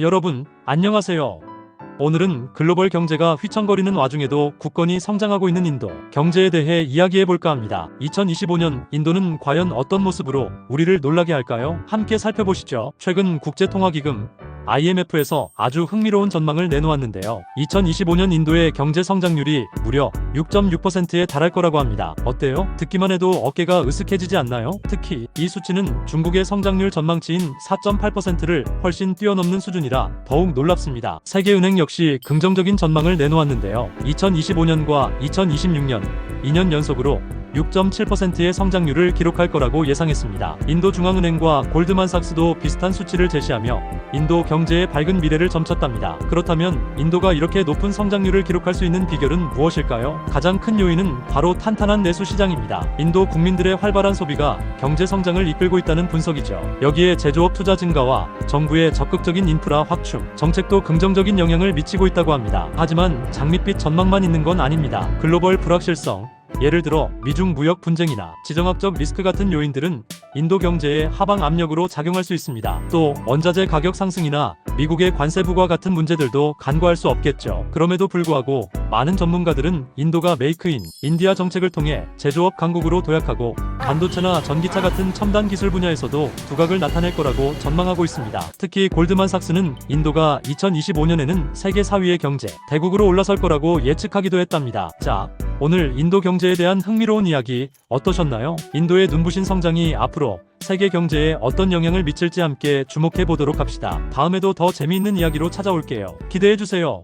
여러분, 안녕하세요. 오늘은 글로벌 경제가 휘청거리는 와중에도 굳건히 성장하고 있는 인도 경제에 대해 이야기해 볼까 합니다. 2025년 인도는 과연 어떤 모습으로 우리를 놀라게 할까요? 함께 살펴보시죠. 최근 국제통화기금 IMF에서 아주 흥미로운 전망을 내놓았는데요. 2025년 인도의 경제 성장률이 무려 6.6%에 달할 거라고 합니다. 어때요? 듣기만 해도 어깨가 으쓱해지지 않나요? 특히 이 수치는 중국의 성장률 전망치인 4.8%를 훨씬 뛰어넘는 수준이라 더욱 놀랍습니다. 세계은행 역시 긍정적인 전망을 내놓았는데요. 2025년과 2026년 2년 연속으로 6.7%의 성장률을 기록할 거라고 예상했습니다. 인도 중앙은행과 골드만삭스도 비슷한 수치를 제시하며 인도 경제의 밝은 미래를 점쳤답니다. 그렇다면 인도가 이렇게 높은 성장률을 기록할 수 있는 비결은 무엇일까요? 가장 큰 요인은 바로 탄탄한 내수 시장입니다. 인도 국민들의 활발한 소비가 경제 성장을 이끌고 있다는 분석이죠. 여기에 제조업 투자 증가와 정부의 적극적인 인프라 확충, 정책도 긍정적인 영향을 미치고 있다고 합니다. 하지만 장밋빛 전망만 있는 건 아닙니다. 글로벌 불확실성, 예를 들어 미중 무역 분쟁이나 지정학적 리스크 같은 요인들은 인도 경제에 하방 압력으로 작용할 수 있습니다. 또 원자재 가격 상승이나 미국의 관세 부과 같은 문제들도 간과할 수 없겠죠. 그럼에도 불구하고 많은 전문가들은 인도가 메이크 인 인디아 정책을 통해 제조업 강국으로 도약하고 반도체나 전기차 같은 첨단 기술 분야에서도 두각을 나타낼 거라고 전망하고 있습니다. 특히 골드만삭스는 인도가 2025년에는 세계 4위의 경제 대국으로 올라설 거라고 예측하기도 했답니다. 자, 오늘 인도 경제에 대한 흥미로운 이야기 어떠셨나요? 인도의 눈부신 성장이 앞으로 세계 경제에 어떤 영향을 미칠지 함께 주목해 보도록 합시다. 다음에도 더 재미있는 이야기로 찾아올게요. 기대해 주세요.